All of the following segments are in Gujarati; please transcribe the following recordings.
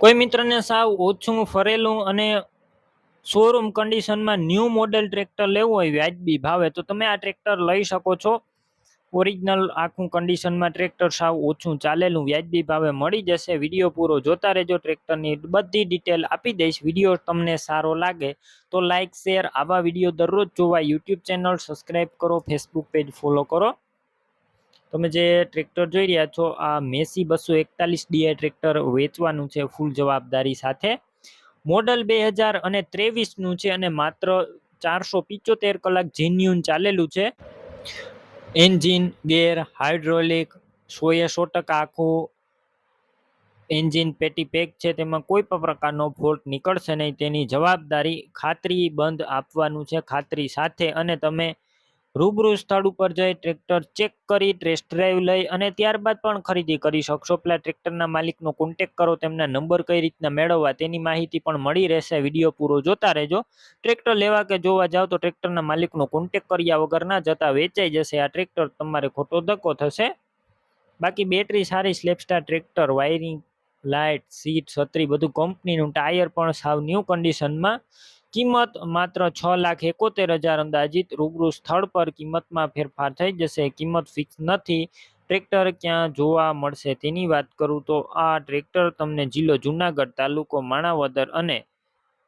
કોઈ મિત્રને સાવ ઓછું ફરેલું અને શોરૂમ કન્ડિશનમાં ન્યૂ મોડેલ ટ્રેક્ટર લેવું હોય વ્યાજબી ભાવે, તો તમે આ ટ્રેક્ટર લઈ શકો છો. ઓરિજિનલ આખું કન્ડિશનમાં ટ્રેક્ટર સાવ ઓછું ચાલેલું, વ્યાજબી ભાવે મળી જશે. વીડિયો પૂરો જોતા રહેજો ટ્રેક્ટરની બધી ડિટેલ આપી દઈશ. વીડિયો તમને સારો લાગે તો લાઇક શેર આવા વીડિયો દરરોજ જોવા યુટ્યુબ ચેનલ સબસ્ક્રાઈબ કરો ફેસબુક પેજ ફોલો કરો. તમે જે ટ્રેક્ટર જોઈ રહ્યા છો, આ મેસી બસો એકતાલીસ ડીઆઈ ટ્રેક્ટર વેચવાનું છે ફૂલ જવાબદારી સાથે. મોડલ બે હજાર અને ત્રેવીસનું છે અને માત્ર ચારસો પિચોતેર કલાક જેન્યુન ચાલેલું છે. એન્જિન, ગેર, હાઇડ્રોલિક, સોએ સો ટકા આખું એન્જિન પેટી પેક છે, તેમાં કોઈ પણ પ્રકારનો ફોલ્ટ નીકળશે નહીં. તેની જવાબદારી ખાતરી બંધ આપવાનું છે, ખાતરી સાથે. અને તમે રૂબરૂ સ્થળ ઉપર જઈ ટ્રેક્ટર ચેક કરી ટેસ્ટ ડ્રાઈવ લઈ અને ત્યારબાદ પણ ખરીદી કરી શકશો. પેલા ટ્રેક્ટરના માલિકનો કોન્ટેક કરો, તેમના નંબર કઈ રીતના મેળવવા તેની માહિતી પણ મળી રહેશે. વીડિયો પૂરો જોતા રહેજો. ટ્રેક્ટર લેવા કે જોવા જાઓ તો ટ્રેક્ટરના માલિકનો કોન્ટેક કર્યા વગર ના જતા વેચાઈ જશે. આ ટ્રેક્ટર તમારે ખોટો ધક્કો થશે. બાકી બેટરી સારી self starter tractor wiring light seat છત્રી બધું કંપનીનું ટાયર પણ સાવ ન્યૂ કન્ડિશનમાં કિંમત માત્ર છ લાખ એકોતેર હજાર અંદાજિત રૂબરૂ સ્થળ પર કિંમતમાં ફેરફાર થઈ જશે. કિંમત ફિક્સ નથી. ટ્રેક્ટર ક્યાં જોવા મળશે તેની વાત કરું તો આ ટ્રેક્ટર તમને જિલ્લો જુનાગઢ તાલુકો માણાવદર અને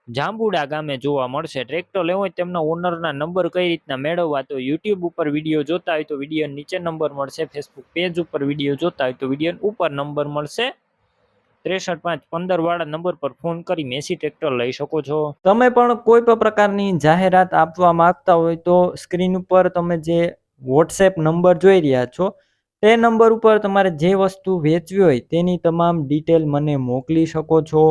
જાંબુડા ગામે જોવા મળશે. ટ્રેક્ટર લેવો હોય તેમના ઓનરના નંબર કઈ રીતના મેળવવા તો યુટ્યુબ ઉપર વીડિયો જોતા હોય તો વીડિયો નીચે નંબર મળશે. ફેસબુક પેજ ઉપર વીડિયો જોતા હોય તો વીડિયો ઉપર નંબર મળશે. ત્રેસઠ પાંચ પંદર વાળા નંબર પર ફોન કરી મેસી ટ્રેક્ટર લઈ શકો છો. તમે પણ કોઈ પણ પ્રકારની જાહેરાત આપવા માંગતા હોય તો સ્ક્રીન ઉપર તમે જે વોટ્સએપ નંબર જોઈ રહ્યા છો, તે નંબર ઉપર તમારે જે વસ્તુ વેચવી હોય તેની તમામ ડિટેલ મને મોકલી શકો છો.